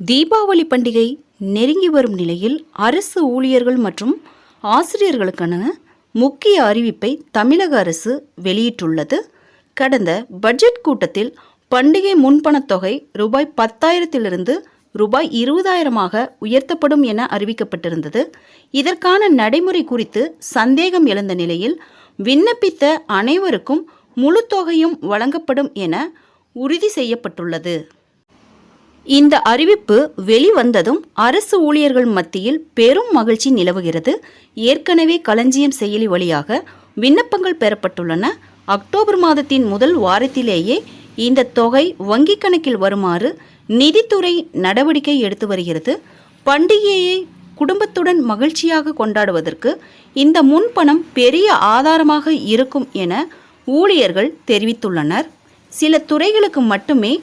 தீபாவளி பண்டிகை நெருங்கி வரும் நிலையில் அரசு ஊழியர்கள் மற்றும் ஆசிரியர்களுக்கான முக்கிய அறிவிப்பை தமிழக அரசு வெளியிட்டுள்ளது. கடந்த பட்ஜெட் கூட்டத்தில் பண்டிகை முன்பணத் தொகை ரூபாய் பத்தாயிரத்திலிருந்து ரூபாய் இருபதாயிரமாக உயர்த்தப்படும் என அறிவிக்கப்பட்டிருந்தது. இதற்கான நடைமுறை குறித்து சந்தேகம் எழுந்த நிலையில் விண்ணப்பித்த அனைவருக்கும் முழு தொகையும் வழங்கப்படும் என உறுதி செய்யப்பட்டுள்ளது. இந்த அறிவிப்பு வெளிவந்ததும் அரசு ஊழியர்கள் மத்தியில் பெரும் மகிழ்ச்சி நிலவுகிறது. ஏற்கனவே களஞ்சியம் செயலி வழியாக விண்ணப்பங்கள் பெறப்பட்டுள்ளன. அக்டோபர் மாதத்தின் முதல் வாரத்திலேயே இந்த தொகை வங்கிக் கணக்கில் வருமாறு நிதித்துறை நடவடிக்கை எடுத்து வருகிறது. பண்டிகையை குடும்பத்துடன் மகிழ்ச்சியாக கொண்டாடுவதற்கு இந்த முன்பணம் பெரிய ஆதாரமாக இருக்கும் என ஊழியர்கள் தெரிவித்துள்ளனர். சில துறைகளுக்கு மட்டுமே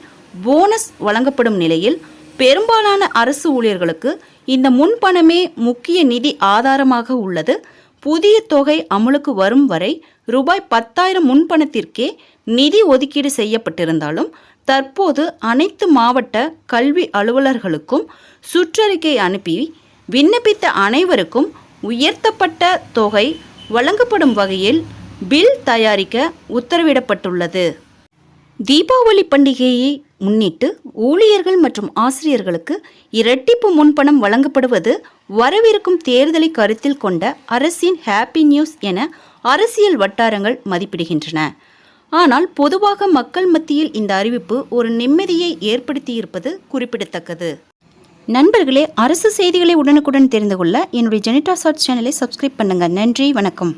போனஸ் வழங்கப்படும் நிலையில் பெரும்பாலான அரசு ஊழியர்களுக்கு இந்த முன்பணமே முக்கிய நிதி ஆதாரமாக உள்ளது. புதிய தொகை அமலுக்கு வரும் வரை ரூபாய் பத்தாயிரம் முன்பணத்திற்கே நிதி ஒதுக்கீடு செய்யப்பட்டிருந்தாலும் தற்போது அனைத்து மாவட்ட கல்வி அலுவலர்களுக்கும் சுற்றறிக்கை அனுப்பி விண்ணப்பித்த அனைவருக்கும் உயர்த்தப்பட்ட தொகை வழங்கப்படும் வகையில் பில் தயாரிக்க உத்தரவிடப்பட்டுள்ளது. தீபாவளி பண்டிகையை முன்னிட்டு ஊழியர்கள் மற்றும் ஆசிரியர்களுக்கு இரட்டிப்பு முன்பணம் வழங்கப்படுவது வரவிருக்கும் தேர்தலை கருத்தில் கொண்ட அரசின் ஹாப்பி நியூஸ் என அரசியல் வட்டாரங்கள் மதிப்பிடுகின்றன. ஆனால் பொதுவாக மக்கள் மத்தியில் இந்த அறிவிப்பு ஒரு நிம்மதியை ஏற்படுத்தியிருப்பது குறிப்பிடத்தக்கது. நண்பர்களே அரசு செய்திகளை உடனுக்குடன் தெரிந்து கொள்ள என்னுடைய ஜெனிட்டா சார்ட் சேனலை சப்ஸ்கிரைப் பண்ணுங்கள் நன்றி வணக்கம்.